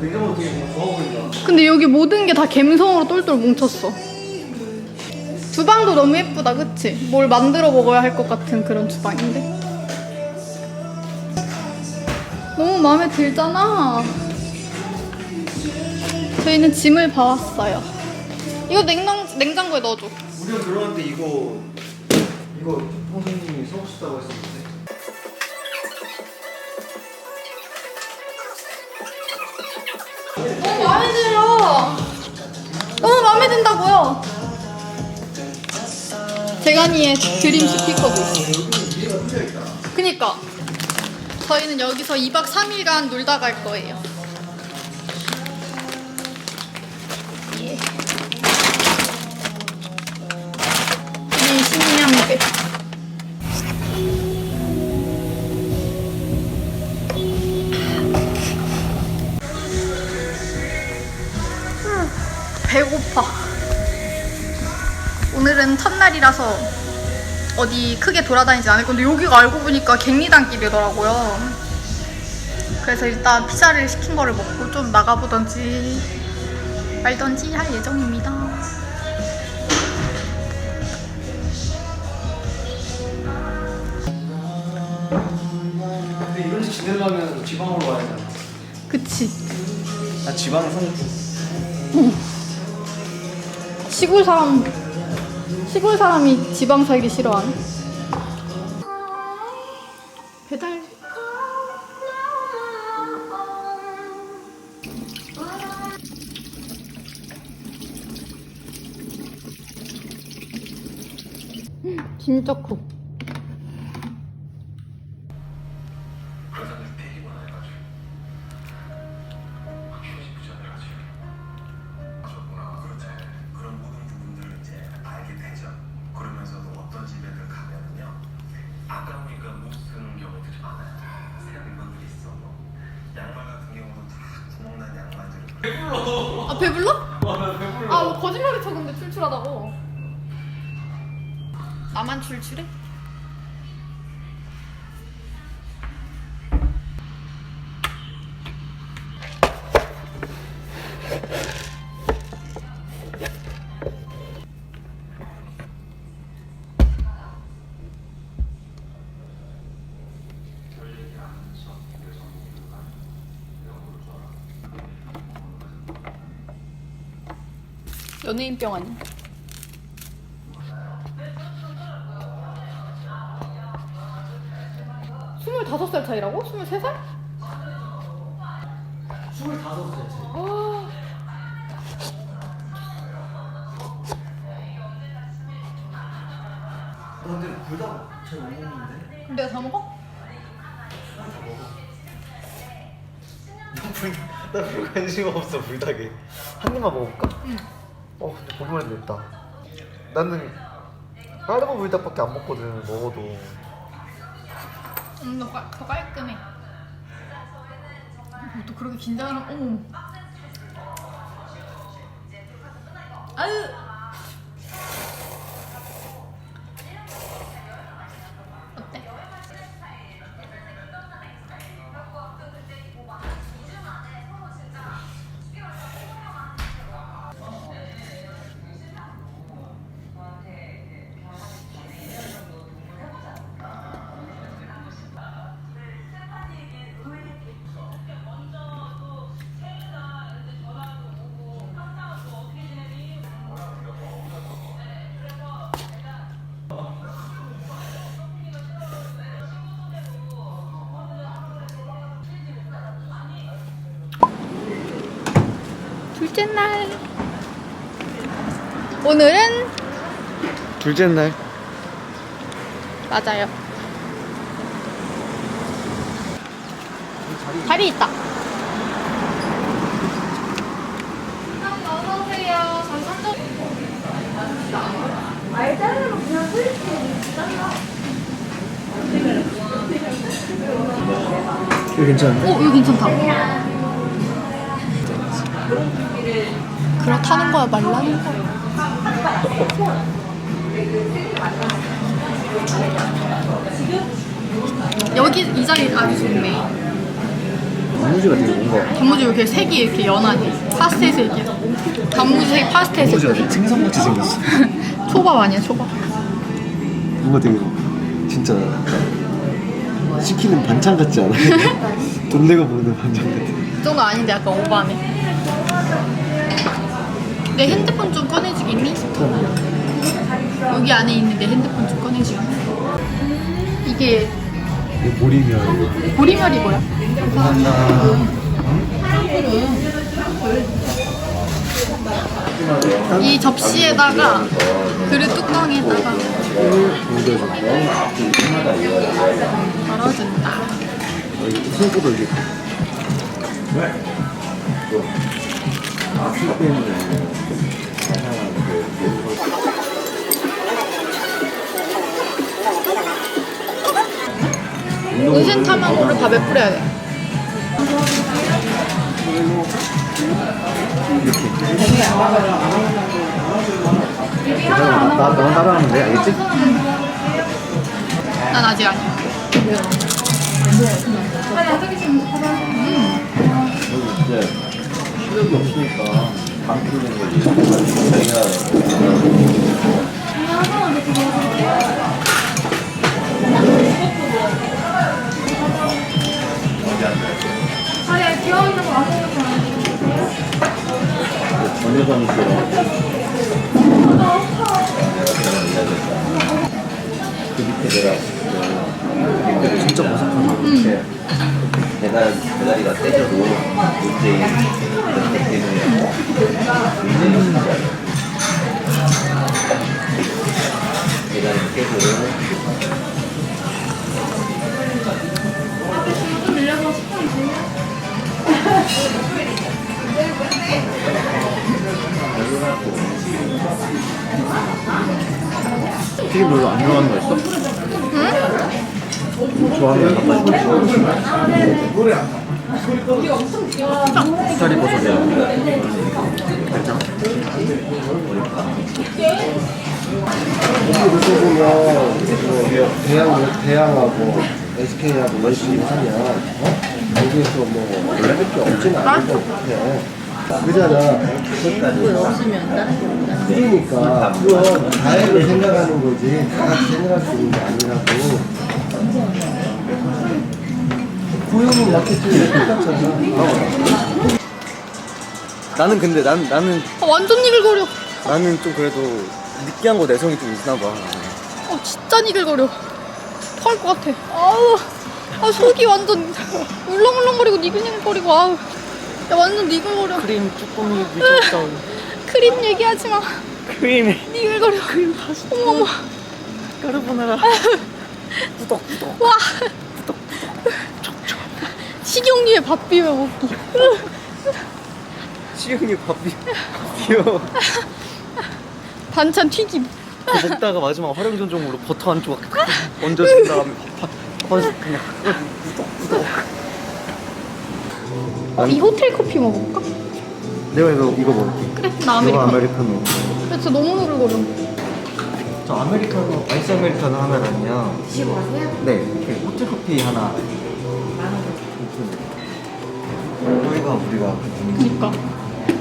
냉장고 되게 뭔가 좋아 보인다. 근데 여기 모든 게 다 갬성으로 똘똘 뭉쳤어. 주방도 너무 예쁘다, 그치? 뭘 만들어 먹어야 할 것 같은 그런 주방인데. 너무 마음에 들잖아. 저희는 짐을 봐왔어요. 이거 냉장, 냉장고에 넣어줘. 우리가 때 이거 이거 선생님이 싶다고 했었는데. 마음에 들어. 너무 마음에 든다고요. 제가니의 드림 스피커도 있어. 그니까 저희는 여기서 2박 3일간 놀다 갈 거예요. 배고파. 오늘은 첫날이라서 어디 크게 돌아다니지 않을 건데 여기가 알고 보니까 갱리단길이더라고요. 그래서 일단 피자를 시킨 거를 먹고 좀 나가보던지 말던지 할 예정입니다. 근데 이런 집 지내려면 지방으로 가야 되잖아. 그치. 나 지방 성주. 시골 사람 시골 사람이 지방 살기 싫어하네. 배달. 진짜 커. 양말들을 아 배불러? 아, 배불러. 아, 뭐 거짓말을 쳐 근데 출출하다고. 나만 출출해? 연예인병 아니야? 스물다섯 살 차이라고? 스물세 살? 스물다섯 살 차이. 아, 나 근데 불닭 잘못 먹는데. 내가 다 먹어? 다 먹어. 나 불, 나별 관심 없어 불닭에. 한 입만 먹어볼까? 응. 어, 근데 보기만 해도 맵다. 나는 까르보 불닭밖에 안 먹거든. 먹어도. 음, 더, 깔, 더 깔끔해. 뭐또 그렇게 긴장을 하면, 어머. 아유. 둘째 날. 오늘은 둘째 날. 맞아요. 자리 있다. 이거 괜찮은데? 어, 이거 괜찮다. 그렇다는 거야, 말라는 거야. 여기 이 자리 아주 좋네. 단무지가 되게 뭔가 단무지 이렇게 색이 이렇게 연하네. 파스텔 색이야. 단무지 색 파스텔 색. 단무지가 되게 생선같이 생겼어 초밥 아니야 초밥. 뭔가 되게 진짜 시키는 반찬 같지 않아? 돈 내고 먹는 반찬 같아 그 정도 아닌데 약간 오바네. 내 핸드폰 좀 꺼내주겠니? 여기 안에 있는 내 핸드폰 좀 꺼내주겠니? 이게 이게 보리면 보리말이 뭐야? 이 접시에다가 그릇 뚜껑에다가 덜어준다. 생각보다 이게 은신 타망고를 밥에 뿌려야 돼. 나, 나, 나만 따라하면 돼 알겠지? 난 아직 아니야. 이제 시력이 없으니까 는 거지. 자기가 이렇게 배달 배달이가 떼져도 문제인 그렇기 때문에 문제는 진짜 배달이 깨져도 튀김 별로 안 좋아하는 거 있어? 좋아하는 거 스타리 버섯이야 여기 놓고 보면 뭐 대양, 대양하고 SK하고 열심히 하면 어? 여기에서 뭐 레벨이 없지는 않을 것 같아 그잖아 그러니까 그건 다행을 생각하는 거지 다 같이 생각할 수 있는 게 아니라고 고용은 마케팅이 똑같잖아 나는 근데 난, 나는 아, 완전 니글거려. 나는 좀 그래도 느끼한 거 내성이 좀 있나 봐 어, 진짜 니글거려. 토할 것 같아. 아우, 아, 속이 완전 울렁울렁거리고 니글니글거리고, 아우. 야, 완전 니글거려. 크림 쭈꾸미 미쳤다 크림 얘기하지 마. 크림이 니글거려. 크림 다시. 어머머. 까르보나라 와. 식용유에 밥 비벼 먹기. 시영이 밥이 귀여워 반찬 튀김. 그거 먹다가 마지막 활용전종으로 버터 한 조각 얹어준 다음에 밥, 밥 그냥 어, 이 호텔 커피 먹을까? 내가 이거 이거 먹을게 그래, 나 이거 아메리카노. 아메리카노 그래서 너무 누글거려. 저 아메리카노 아이스 아메리카노 하나랑요 드시고 가세요? 네그 호텔 커피 하나 여기가 우리가 그 그니까.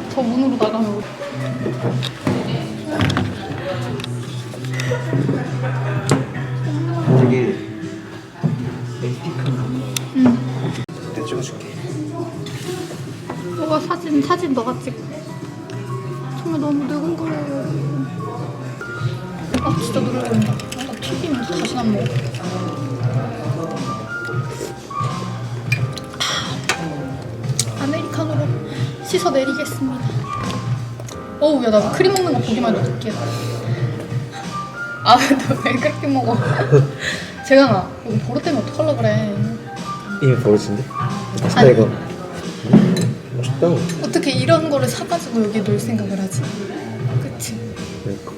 저 문으로 나가면. 되게 앤틱한 응. 내 찍어줄게 너가 사진, 사진 너가 찍어. 정말 너무 누군거려요. 아, 진짜 누군거린다. 아, 튀기면 다시 안 먹어. 아, 아메리카노로 씻어 내리겠습니다. 어우, 야, 나 크림 먹는 거 보기만 해도 느끼해. 아, 너왜 그렇게 먹어? 재강아, 여기 버릇 때문에 어떡하려 그래. 이미 버릇인데? 맛있다 아니. 이거 음, 맛있다 어떻게 이런 거를 사가지고 여기 놓을 생각을 하지? 그치? 그러니까.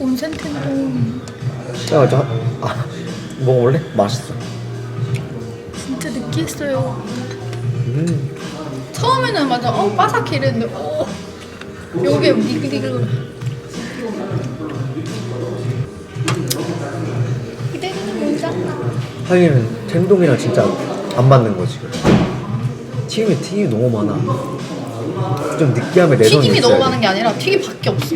온센텐도 야, 저, 아, 먹어볼래? 맛있어 진짜 느끼했어요. 음. 처음에는 맞아, 어, 바삭해 이랬는데, 어, 여기에 니글니글. 하기는 텐동이랑 진짜 안 맞는 거지. 튀김이 튀김이 너무 많아. 좀 느끼함에 내성이 튀김이 너무 돼. 많은 게 아니라 튀김밖에 없어.